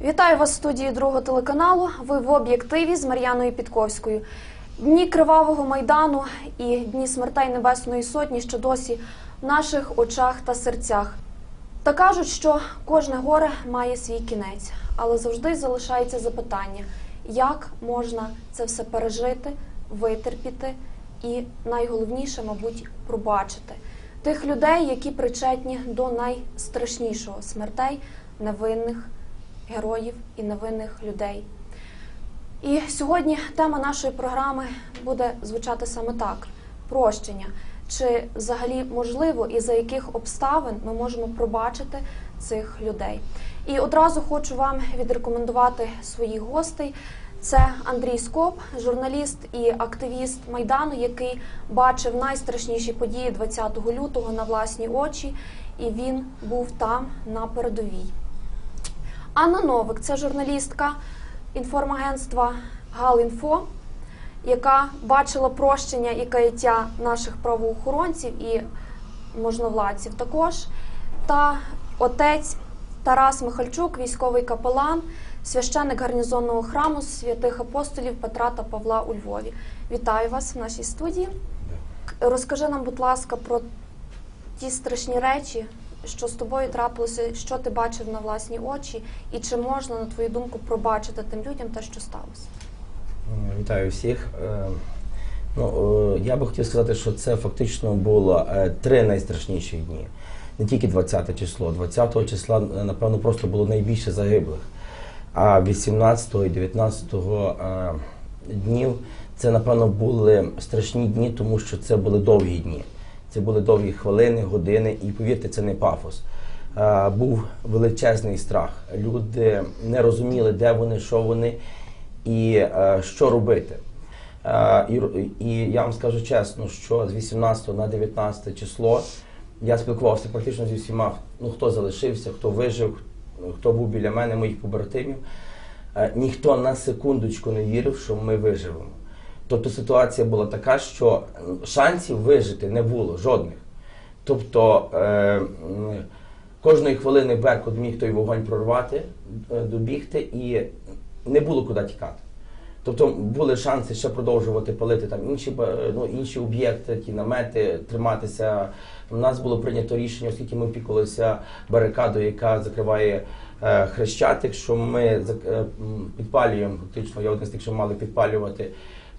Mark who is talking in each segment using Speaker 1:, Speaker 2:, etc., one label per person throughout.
Speaker 1: Вітаю вас в студії другого телеканалу. Ви в об'єктиві з Мар'яною Підковською. Дні кривавого майдану і дні смертей Небесної Сотні, що досі в наших очах та серцях. Та кажуть, що кожне горе має свій кінець, але завжди залишається запитання, як можна це все пережити, витерпіти і найголовніше, мабуть, пробачити тих людей, які причетні до найстрашнішого смертей невинних героїв і невинних людей. І сьогодні тема нашої програми буде звучати саме так: прощення. Чи взагалі можливо і за яких обставин ми можемо пробачити цих людей? І одразу хочу вам відрекомендувати своїх гостей. Це Андрій Скоп, журналіст і активіст Майдану, який бачив найстрашніші події 20 лютого на власні очі, і він був там на передовій. Анна Новик це журналістка інформагентства Галінфо, яка бачила прощення і каяття наших правоохоронців і можновладців також. Та отець Тарас Михальчук, військовий капелан, священник гарнізонного храму святих апостолів Петра та Павла у Львові. Вітаю вас в нашій студії. Розкажи нам, будь ласка, про ті страшні речі, що з тобою трапилося, що ти бачив на власні очі, і чи можна, на твою думку, пробачити тим людям те, що сталося?
Speaker 2: Вітаю всіх. Е, Ну, е, я би хотів сказати, що це фактично було е, три найстрашніші дні. Не тільки 20 число. 20 числа, напевно, просто було найбільше загиблих. А 18 і 19 е, днів це, напевно, були страшні дні, тому що це були довгі дні. Це були довгі хвилини, години, і повірте, це не пафос. Е, Був величезний страх. Люди не розуміли, де вони, що вони і е, що робити. І, і я вам скажу чесно, що з 18 на 19 число я спілкувався практично зі всіма, ну хто залишився, хто вижив, хто був біля мене, моїх побратимів. Е, ніхто на секундочку не вірив, що ми виживемо. Тобто ситуація була така, що шансів вижити не було жодних. Тобто е, кожної хвилини Беркут міг той вогонь прорвати, е, добігти, і не було куди тікати. Тобто були шанси ще продовжувати палити там інші ну, інші об'єкти, ті намети, триматися. У нас було прийнято рішення, оскільки ми опікувалися барикадою, яка закриває е, хрещатик, що ми е, підпалюємо фактично. Я один з тих, що мали підпалювати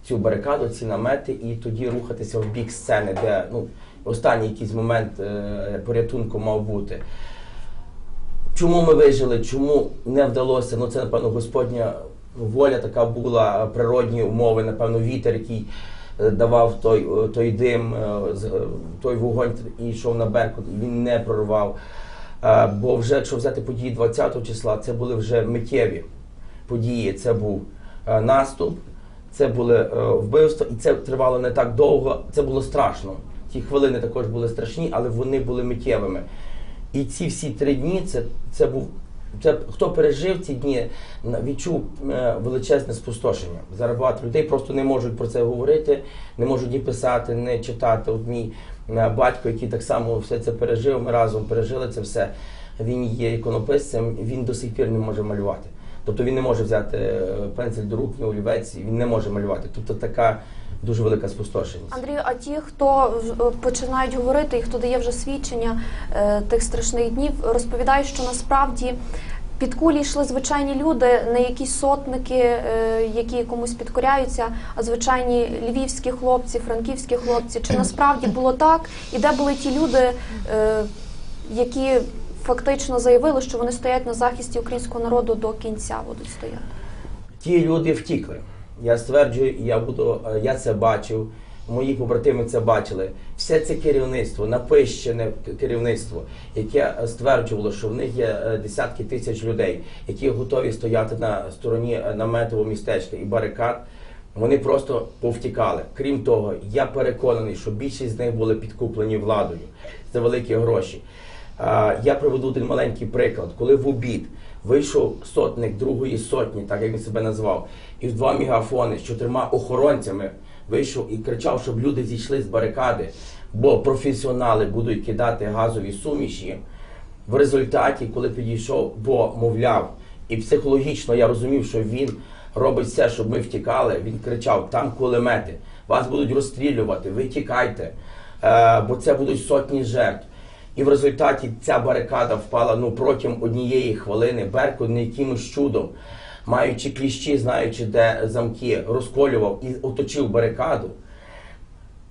Speaker 2: цю барикаду, ці намети, і тоді рухатися в бік сцени, де ну останній якийсь момент е, порятунку мав бути. Чому ми вижили, чому не вдалося? Ну це напевно Господня воля така була, природні умови, напевно, вітер, який е, давав той, е, той дим, е, той вогонь і йшов на Беркут, він не прорвав. Бо вже якщо взяти події 20 числа, це були вже миттєві події. Це був наступ, це були вбивства, і це тривало не так довго. Це було страшно. Ті хвилини також були страшні, але вони були миттєвими. І ці всі три дні це, це був. Це хто пережив ці дні, відчув е, величезне спустошення. Зараз людей просто не можуть про це говорити, не можуть ні писати, не читати. От мій е, батько, який так само все це пережив, ми разом пережили це все. Він є іконописцем, він до сих пір не може малювати. Тобто він не може взяти е, пензель до рук, ні олівець, він не може малювати. Тобто така дуже велика спустошеність.
Speaker 1: Андрію, а ті, хто е, починають говорити і хто дає вже свідчення е, тих страшних днів, розповідають, що насправді під кулі йшли звичайні люди, не якісь сотники, е, які комусь підкоряються, а звичайні львівські хлопці, франківські хлопці. Чи насправді було так? І де були ті люди, які фактично заявили, що вони стоять на захисті українського народу до кінця будуть стояти?
Speaker 2: Ті люди втікли. Я стверджую, я буду, е, я це бачив. Мої побратими це бачили. Все це керівництво, напищене керівництво, яке стверджувало, що в них є е, десятки тисяч людей, які готові стояти на стороні е, наметового містечка і барикад. Вони просто повтікали. Крім того, я переконаний, що більшість з них були підкуплені владою за великі гроші. Я приведу один маленький приклад. Коли в обід вийшов сотник другої сотні, так як він себе назвав, і в два мегафони з чотирма охоронцями вийшов і кричав, щоб люди зійшли з барикади. бо професіонали будуть кидати газові суміші. В результаті, коли підійшов, бо мовляв, і психологічно я розумів, що він робить все, щоб ми втікали. Він кричав: там кулемети, вас будуть розстрілювати, ви тікайте, е, бо це будуть сотні жертв. І в результаті ця барикада впала ну протягом однієї хвилини. Беркут не якимось чудом, маючи кліщі, знаючи, де замки, розколював і оточив барикаду.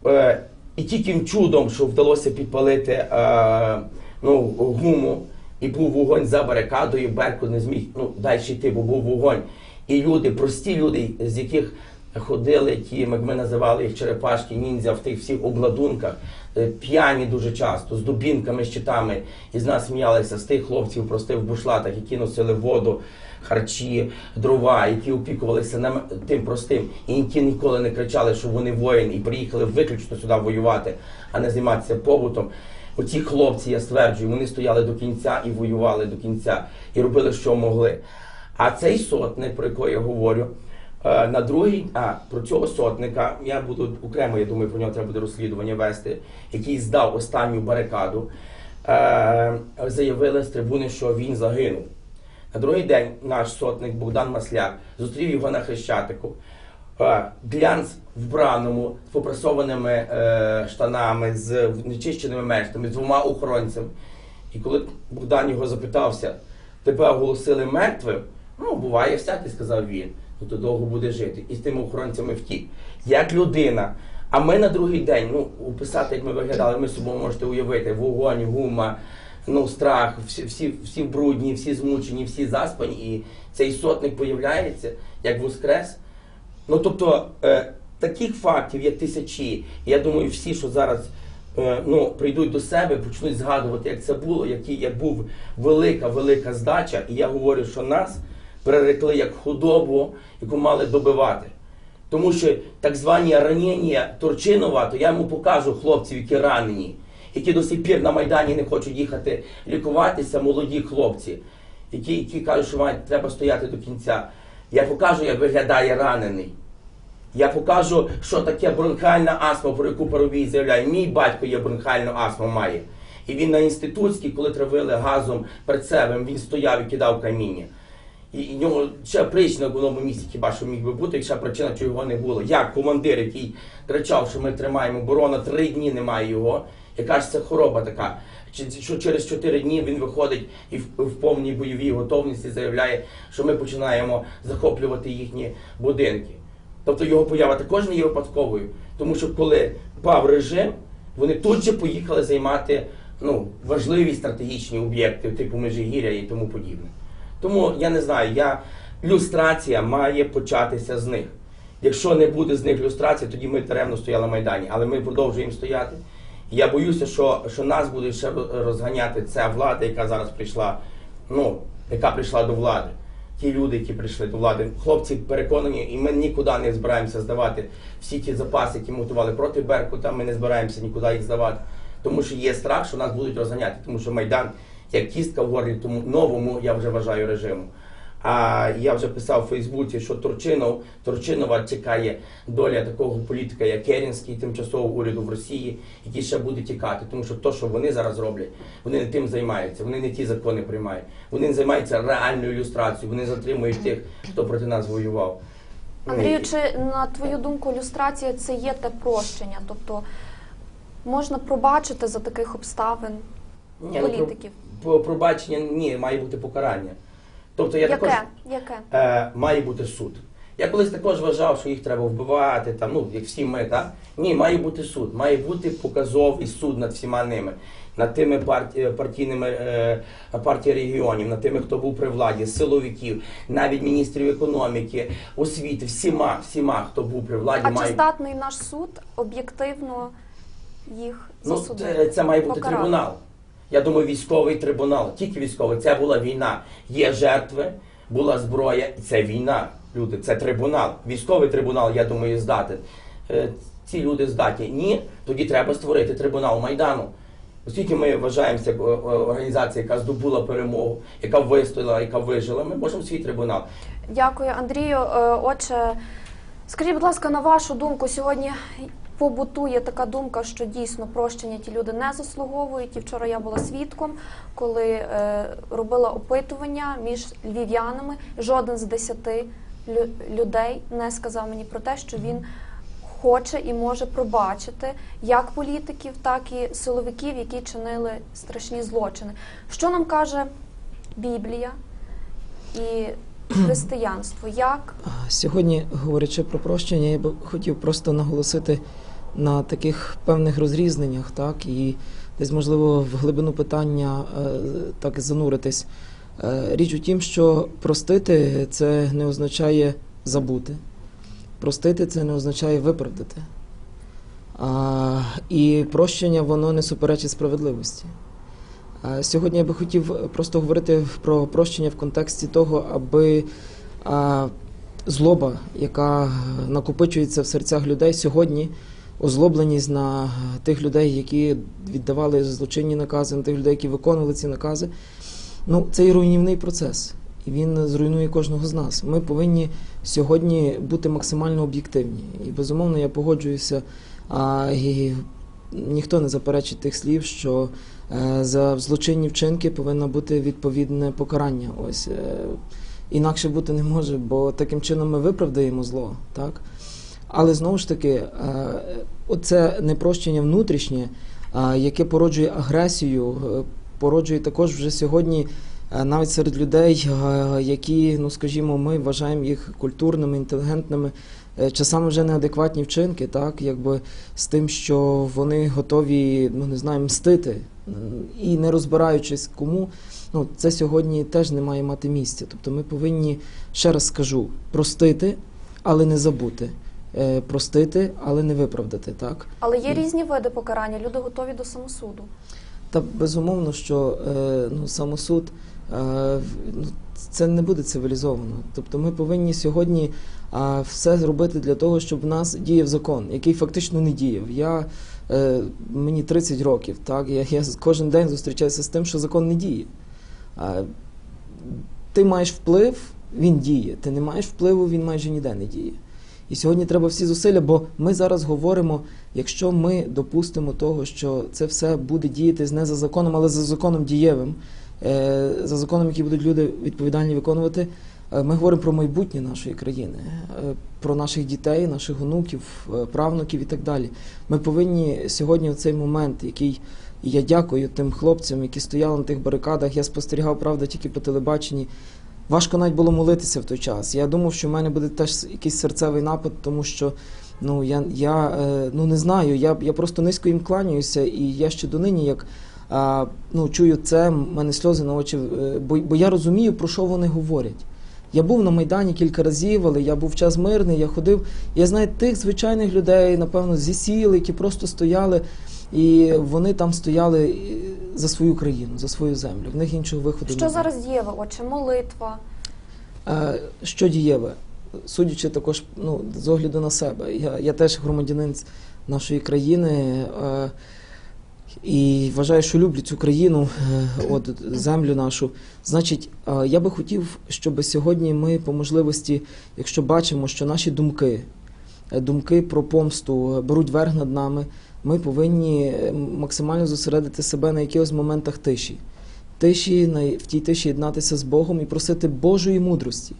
Speaker 2: Е, і тільки чудом, що вдалося підпалити е, ну, гуму, і був вогонь за барикадою, Беркут не зміг ну, далі йти, бо був вогонь. І люди, прості люди, з яких ходили ті, як ми називали їх черепашки, ніндзя в тих всіх обладунках, п'яні дуже часто, з дубінками, щитами, і з нас сміялися з тих хлопців простих в бушлатах, які носили воду, харчі, дрова, які опікувалися нами тим простим, і які ніколи не кричали, що вони воїни, і приїхали виключно сюди воювати, а не займатися побутом. Оці хлопці, я стверджую, вони стояли до кінця і воювали до кінця, і робили, що могли. А цей сотник, про якого я говорю, е, на другий, а про цього сотника я буду окремо, я думаю, про нього треба буде розслідування вести, який здав останню барикаду, е, заявили з трибуни, що він загинув. На другий день наш сотник Богдан Масляк зустрів його на Хрещатику. Е, Глянц вбраному, з попресованими е, штанами, з нечищеними мештами, з двома охоронцями. І коли Богдан його запитався, тебе оголосили мертвим, ну буває всякий, сказав він, то довго буде жити. І з тими охоронцями втік. Як людина. А ми на другий день, ну, описати, як ми виглядали, ми собою можете уявити, вогонь, гума, ну, страх, всі, всі, всі брудні, всі змучені, всі заспані. І цей сотник появляється, як воскрес. Ну тобто е, таких фактів є тисячі. Я думаю, всі, що зараз е, ну, прийдуть до себе, почнуть згадувати, як це було, які, як був велика, велика здача. І я говорю, що нас перерекли як худобу, яку мали добивати. Тому що так звані ранення Турчинова, то я йому покажу хлопців, які ранені, які до сих пір на Майдані не хочуть їхати лікуватися, молоді хлопці, які, які кажуть, що мають, треба стояти до кінця. Я покажу, як виглядає ранений. Я покажу, що таке бронхальна астма, про яку Парубій заявляє. Мій батько є бронхальну астму має. І він на інститутській, коли травили газом перед себе, він стояв і кидав каміння. І, в нього ще причина в одному місці хіба що міг би бути, ще причина, чого його не було. Як командир, який кричав, що ми тримаємо оборону, три дні немає його. Яка ж це хвороба така? Що через чотири дні він виходить і в, в повній бойовій готовності заявляє, що ми починаємо захоплювати їхні будинки. Тобто його поява також не є випадковою, тому що коли пав режим, вони тут же поїхали займати ну, важливі стратегічні об'єкти, типу Межигір'я і тому подібне. Тому я не знаю, я люстрація має початися з них. Якщо не буде з них люстрації, тоді ми даремно стояли на Майдані, але ми продовжуємо стояти. Я боюся, що, що нас буде ще розганяти ця влада, яка зараз прийшла, ну, яка прийшла до влади. Ті люди, які прийшли до влади, хлопці переконані, і ми нікуди не збираємося здавати всі ті запаси, які ми готували проти Беркута, ми не збираємося нікуди їх здавати. Тому що є страх, що нас будуть розганяти, тому що Майдан як кістка в горлі тому новому, я вже вважаю режиму. А я вже писав у Фейсбуці, що Турчинов, Турчинова чекає доля такого політика, як Керінський, тимчасового уряду в Росії, який ще буде тікати. Тому що то, що вони зараз роблять, вони не тим займаються, вони не ті закони приймають. Вони не займаються реальною ілюстрацією, вони затримують тих, хто проти нас воював.
Speaker 1: Андрію, чи на твою думку люстрація це є те прощення? Тобто можна пробачити за таких обставин
Speaker 2: ну,
Speaker 1: політиків?
Speaker 2: про- пробачення ні, має бути покарання. Тобто я також
Speaker 1: Яке? Яке?
Speaker 2: е, має бути суд. Я колись також вважав, що їх треба вбивати, там, ну, як всі ми, так? Ні, має бути суд, має бути показовий суд над всіма ними, над тими парті, партійними е, партій регіонів, над тими, хто був при владі, силовиків, навіть міністрів економіки, освіти, всіма, всіма, хто був при владі,
Speaker 1: А чи
Speaker 2: має
Speaker 1: здатний наш суд об'єктивно їх
Speaker 2: Ну, це, це має бути
Speaker 1: покарати?
Speaker 2: трибунал. Я думаю, військовий трибунал, тільки військовий. Це була війна. Є жертви, була зброя, і це війна. Люди, це трибунал. Військовий трибунал, я думаю, здатен. Е, Ці люди здатні. Ні, тоді треба створити трибунал Майдану. Оскільки ми вважаємося е, е, організація, яка здобула перемогу, яка вистояла, яка вижила, ми можемо свій трибунал.
Speaker 1: Дякую, Андрію. Отже, скажіть, будь ласка, на вашу думку, сьогодні побутує така думка, що дійсно прощення ті люди не заслуговують. І вчора я була свідком, коли е, робила опитування між львів'янами. Жоден з десяти лю- людей не сказав мені про те, що він хоче і може пробачити як політиків, так і силовиків, які чинили страшні злочини. Що нам каже Біблія і християнство? Як
Speaker 3: Сьогодні, говорячи про прощення, я би хотів просто наголосити на таких певних розрізненнях, так, і десь, можливо, в глибину питання е, так зануритись. Е, Річ у тім, що простити це не означає забути. Простити це не означає виправдати. А, і прощення воно не суперечить справедливості. Сьогодні я би хотів просто говорити про прощення в контексті того, аби злоба, яка накопичується в серцях людей сьогодні, озлобленість на тих людей, які віддавали злочинні накази, на тих людей, які виконували ці накази. Ну, це і руйнівний процес, і він зруйнує кожного з нас. Ми повинні сьогодні бути максимально об'єктивні. І безумовно я погоджуюся. А, і ніхто не заперечить тих слів, що е, за злочинні вчинки повинно бути відповідне покарання. Ось е, інакше бути не може, бо таким чином ми виправдаємо зло, так? Але знову ж таки, е, оце непрощення внутрішнє, е, яке породжує агресію, е, породжує також вже сьогодні е, навіть серед людей, е, які, ну скажімо, ми вважаємо їх культурними, інтелігентними, е, часами вже неадекватні вчинки, так, якби з тим, що вони готові, ну не знаю, мстити, і не розбираючись кому, ну це сьогодні теж не має мати місця. Тобто ми повинні, ще раз скажу, простити, але не забути. Е, Простити, але не виправдати, так?
Speaker 1: але є різні види покарання. Люди готові до самосуду.
Speaker 3: Та безумовно, що е, ну, самосуд е, ну, це не буде цивілізовано. Тобто ми повинні сьогодні все зробити для того, щоб в нас діяв закон, який фактично не діяв. Я, е, мені 30 років, так, я, я кожен день зустрічаюся з тим, що закон не діє. А, ти маєш вплив, він діє. Ти не маєш впливу, він майже ніде не діє. І сьогодні треба всі зусилля, бо ми зараз говоримо, якщо ми допустимо того, що це все буде діяти не за законом, але за законом дієвим, е, за законом, який будуть люди відповідальні виконувати, ми говоримо про майбутнє нашої країни, е, про наших дітей, наших онуків, е, правнуків і так далі. Ми повинні сьогодні в цей момент, який я дякую тим хлопцям, які стояли на тих барикадах. Я спостерігав, правда, тільки по телебаченні. Важко навіть було молитися в той час. Я думав, що в мене буде теж якийсь серцевий напад, тому що ну я, я е, ну не знаю. Я, я просто низько їм кланяюся, і я ще донині, як ну, чую це, в мене сльози на очі, е, бо, бо я розумію, про що вони говорять. Я був на Майдані кілька разів, але я був час мирний, я ходив. Я знаю тих звичайних людей, напевно, зі сіл, які просто стояли, і вони там стояли е, за свою країну, за свою землю. В них іншого виходу
Speaker 1: Що
Speaker 3: немає.
Speaker 1: зараз дієве, отче? Молитва.
Speaker 3: Е, Що дієве? Судячи також ну, з огляду на себе. Я, я теж громадянин нашої країни е, і вважаю, що люблю цю країну, е, от землю нашу. Значить, е, я би хотів, щоб сьогодні ми по можливості, якщо бачимо, що наші думки, е, думки про помсту беруть верх над нами, ми повинні максимально зосередити себе на якихось моментах тиші тиші, в тій тиші єднатися з Богом і просити Божої мудрості.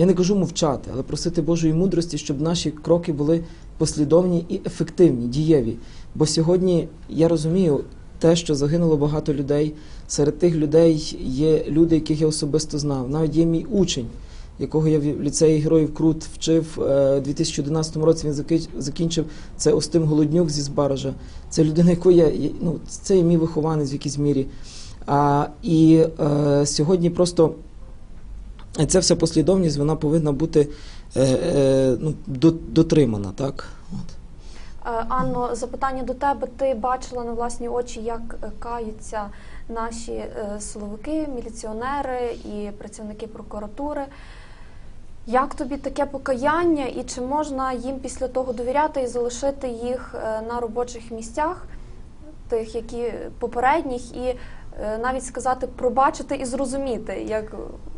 Speaker 3: Я не кажу мовчати, але просити Божої мудрості, щоб наші кроки були послідовні і ефективні, дієві. Бо сьогодні я розумію те, що загинуло багато людей. Серед тих людей є люди, яких я особисто знав. Навіть є мій учень, якого я в ліцеї Героїв Крут вчив е, у 2011 році. Він закінчив це Остим Голоднюк зі Збаража. Це людина, яку я ну, це є мій вихованець в якійсь мірі. А, і е, сьогодні просто ця вся послідовність вона повинна бути е, е, ну, дотримана. Так? От.
Speaker 1: Е, Анно, запитання до тебе. Ти бачила на власні очі, як каються наші е, силовики, міліціонери і працівники прокуратури. Як тобі таке покаяння, і чи можна їм після того довіряти і залишити їх е, на робочих місцях, тих, які попередніх, і навіть сказати пробачити і зрозуміти, як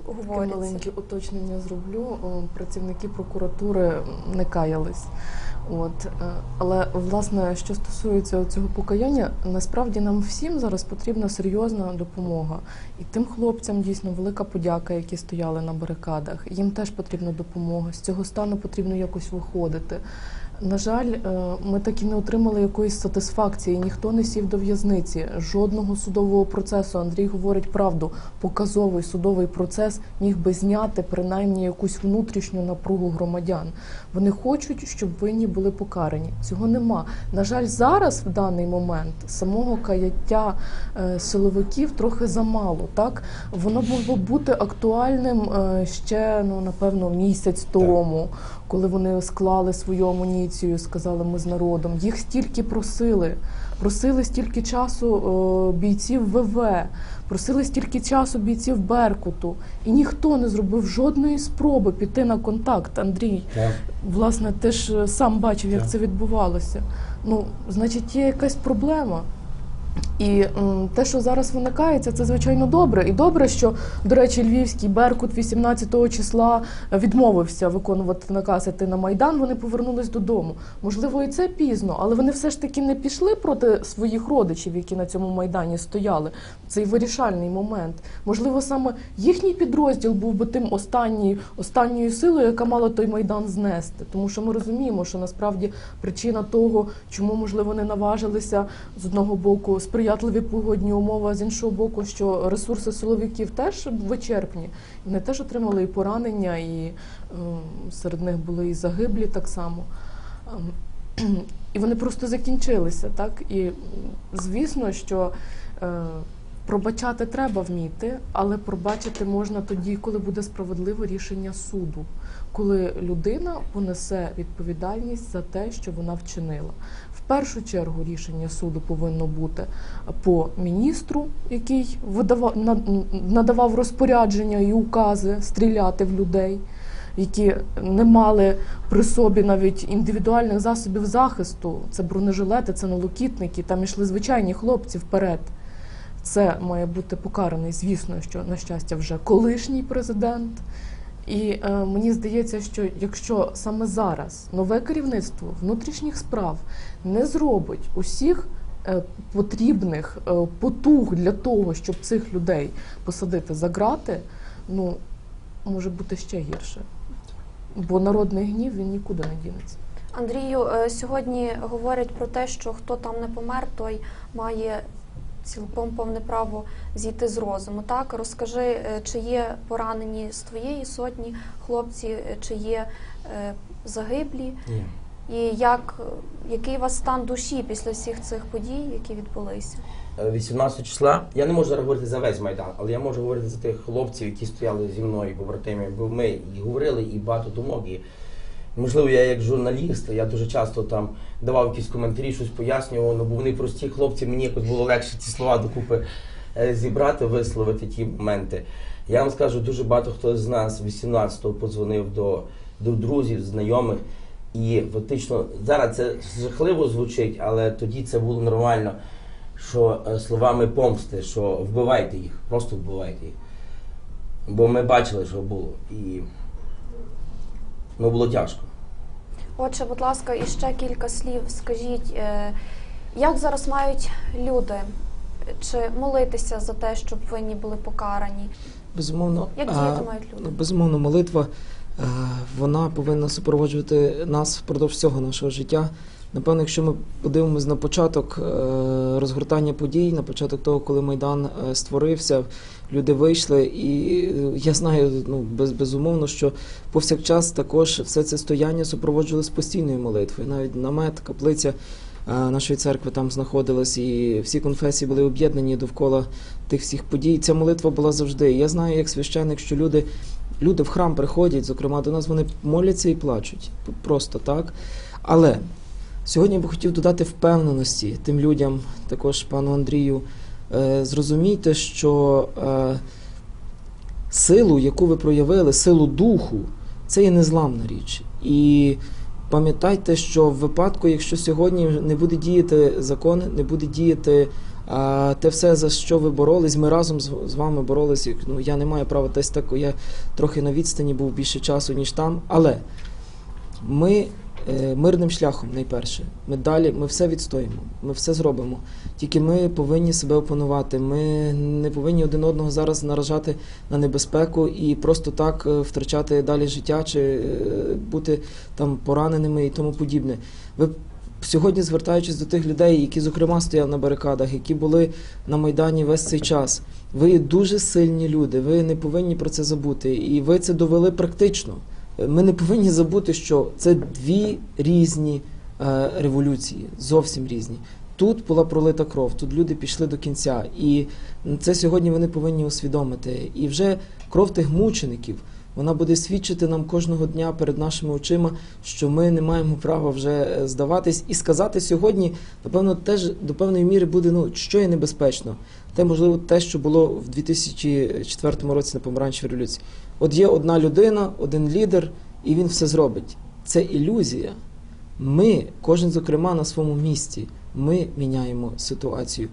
Speaker 1: говориться?
Speaker 4: маленьке уточнення зроблю. Працівники прокуратури не каялись. От, е, але власне, що стосується цього покаяння, насправді нам всім зараз потрібна серйозна допомога. І тим хлопцям дійсно велика подяка, які стояли на барикадах. Їм теж потрібна допомога. З цього стану потрібно якось виходити. На жаль, е, ми так і не отримали якоїсь сатисфакції. Ніхто не сів до в'язниці, жодного судового процесу. Андрій говорить правду. Показовий судовий процес міг би зняти принаймні якусь внутрішню напругу громадян. Вони хочуть, щоб винні були покарані. Цього нема. На жаль, зараз в даний момент самого каяття е, силовиків трохи замало. Так воно могло бути актуальним е, ще ну напевно місяць тому, коли вони склали свою амуніцію, сказали ми з народом. Їх стільки просили. Просили стільки часу е, бійців ВВ, просили стільки часу бійців Беркуту, і ніхто не зробив жодної спроби піти на контакт. Андрій,
Speaker 2: Так.
Speaker 4: власне, ти ж е, сам бачив, як
Speaker 2: Так.
Speaker 4: це відбувалося. Ну, значить, є якась проблема. І те, що зараз виникається, це звичайно добре. І добре, що, до речі, львівський Беркут 18 числа відмовився виконувати наказ іти на майдан. Вони повернулись додому. Можливо, і це пізно, але вони все ж таки не пішли проти своїх родичів, які на цьому майдані стояли. Цей вирішальний момент. Можливо, саме їхній підрозділ був би тим останній, останньою силою, яка мала той майдан знести. Тому що ми розуміємо, що насправді причина того, чому можливо не наважилися з одного боку сприятливі погодні умови, з іншого боку, що ресурси силовиків теж вичерпні. Вони теж отримали і поранення, і ем, серед них були і загиблі так само. Ем, І вони просто закінчилися, так? І звісно, що е, пробачати треба вміти, але пробачити можна тоді, коли буде справедливе рішення суду, коли людина понесе відповідальність за те, що вона вчинила. Першу чергу рішення суду повинно бути по міністру, який видавав надавав розпорядження і укази стріляти в людей, які не мали при собі навіть індивідуальних засобів захисту. Це бронежилети, це налокітники, там йшли звичайні хлопці вперед. Це має бути покараний, звісно, що на щастя вже колишній президент. І е, мені здається, що якщо саме зараз нове керівництво внутрішніх справ не зробить усіх е, потрібних е, потуг для того, щоб цих людей посадити за грати, ну може бути ще гірше. Бо народний гнів він нікуди не дінеться.
Speaker 1: Андрію, е, сьогодні говорять про те, що хто там не помер, той має цілком повне право зійти з розуму. Так, розкажи, е, чи є поранені з твоєї сотні хлопці, е, чи є е, загиблі,
Speaker 2: Ні.
Speaker 1: і як, який у вас стан душі після всіх цих подій, які відбулися?
Speaker 2: Е, 18 числа. Я не можу зараз говорити за весь майдан, але я можу говорити за тих хлопців, які стояли зі мною, побратимі. Бо ми і говорили, і багато думок. І, можливо, я як журналіст, я дуже часто там давав якісь коментарі, щось пояснював, ну, бо вони прості хлопці, мені якось було легше ці слова докупи е, зібрати, висловити ті моменти. Я вам скажу, дуже багато хто з нас 18-го подзвонив до, до друзів, знайомих. І фактично зараз це жахливо звучить, але тоді це було нормально що е, словами помсти, що вбивайте їх, просто вбивайте їх. Бо ми бачили, що було. І ну, було тяжко.
Speaker 1: Отже, будь ласка, і ще кілька слів. Скажіть, е, як зараз мають люди? Чи молитися за те, щоб винні були покарані?
Speaker 3: Безумовно,
Speaker 1: Як
Speaker 3: а,
Speaker 1: діяти мають люди?
Speaker 3: безумовно, молитва е, вона повинна супроводжувати нас впродовж всього нашого життя. Напевно, якщо ми подивимось на початок е, розгортання подій, на початок того, коли Майдан створився, люди вийшли, і е, я знаю ну, без, безумовно, що повсякчас також все це стояння супроводжувалось постійною молитвою. Навіть намет, каплиця е, нашої церкви там знаходилась, і всі конфесії були об'єднані довкола тих всіх подій. Ця молитва була завжди. Я знаю, як священник, що люди, люди в храм приходять, зокрема до нас, вони моляться і плачуть. Просто так. Але сьогодні я би хотів додати впевненості тим людям, також пану Андрію. Е, зрозумійте, що е, силу, яку ви проявили, силу духу, це є незламна річ. І пам'ятайте, що в випадку, якщо сьогодні не буде діяти закон, не буде діяти а, те все, за що ви боролись, ми разом з, вами боролись. Ну, я не маю права десь так, я трохи на відстані був більше часу, ніж там. Але Ми мирним шляхом найперше. Ми далі, ми все відстоїмо, ми все зробимо. Тільки ми повинні себе опанувати. Ми не повинні один одного зараз наражати на небезпеку і просто так е, втрачати далі життя чи е, бути там пораненими і тому подібне. Ви сьогодні, звертаючись до тих людей, які зокрема стояли на барикадах, які були на майдані весь цей час. Ви дуже сильні люди. Ви не повинні про це забути, і ви це довели практично. Ми не повинні забути, що це дві різні е, революції, зовсім різні. Тут була пролита кров, тут люди пішли до кінця, і це сьогодні вони повинні усвідомити. І вже кров тих мучеників вона буде свідчити нам кожного дня перед нашими очима, що ми не маємо права вже е, здаватись і сказати сьогодні, напевно, теж до певної міри буде ну що є небезпечно. Те, можливо, те, що було в 2004 році на помаранчевій революції. От є одна людина, один лідер, і він все зробить. Це ілюзія. Ми, кожен зокрема на своєму місці, ми міняємо ситуацію.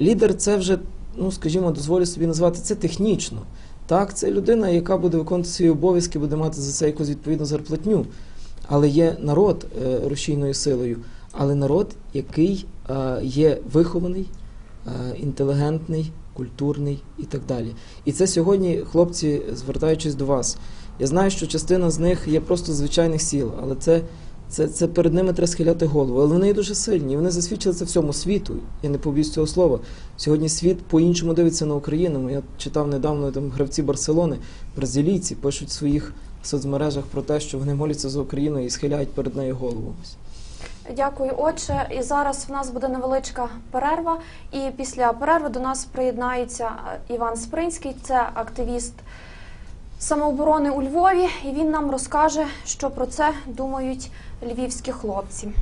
Speaker 3: Лідер це вже, ну скажімо, дозволю собі назвати це технічно. Так, це людина, яка буде виконувати свої обов'язки, буде мати за це якусь відповідну зарплатню. Але є народ е, рушійною силою, але народ, який е, є вихований, е, інтелігентний, культурний і так далі. І це сьогодні, хлопці, звертаючись до вас, я знаю, що частина з них є просто звичайних сіл, але це, це, це перед ними треба схиляти голову. Але вони є дуже сильні. Вони засвідчили це всьому світу. Я не побоюсь цього слова. Сьогодні світ по-іншому дивиться на Україну. Я читав недавно там гравці Барселони, бразилійці пишуть в своїх соцмережах про те, що вони моляться за Україну і схиляють перед нею голову.
Speaker 1: Дякую, отче. І зараз в нас буде невеличка перерва. І після перерви до нас приєднається е, Іван Спринський, це активіст самооборони у Львові, і він нам розкаже, що про це думають львівські хлопці.